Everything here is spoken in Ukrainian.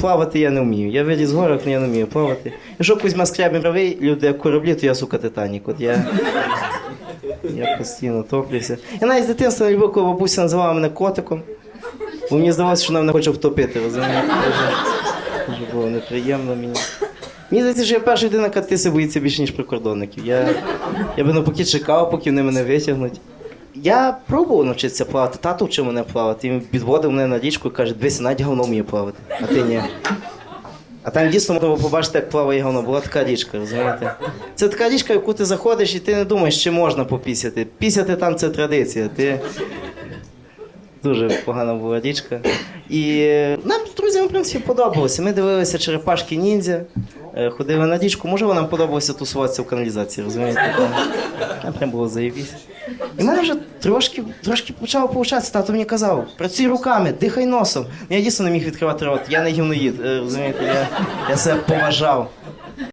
плавати я не вмію. Я виліз з горок, але я не вмію плавати. Якщо Кузьма Скрябін правий, люди як кораблі, то я, сука, Титанік. От я, я постійно топлюся. Я навіть з дитинства любив, коли бабуся називала мене котиком. Бо мені здавалося, що вона мене хоче втопити, розумієте? Дуже, було неприємно мені. Мені здається, що я перша людина, яка боїться більше, ніж прикордонників. Я, я би навпаки чекав, поки вони мене витягнуть. Я пробував навчитися плавати, тато вчив мене плавати. Він підводив мене на річку і каже, дивися, навіть говно вміє плавати, а ти ні. А там дійсно можна було побачити, як плаває говно. Була така річка, розумієте? Це така річка, в яку ти заходиш і ти не думаєш, чи можна попісяти. Пісяти там це традиція. Ти... Дуже погана була річка. І е, нам з друзями, в принципі, подобалося. Ми дивилися черепашки ніндзя, ходили на дічку, Можливо, нам подобалося тусуватися в каналізації, розумієте? Там, прям було заєбісь. І в мене вже трошки, трошки почало получатися. Тато мені казав, працюй руками, дихай носом. Я дійсно не міг відкривати рот, я не гівноїд, е, розумієте, я, я себе поважав.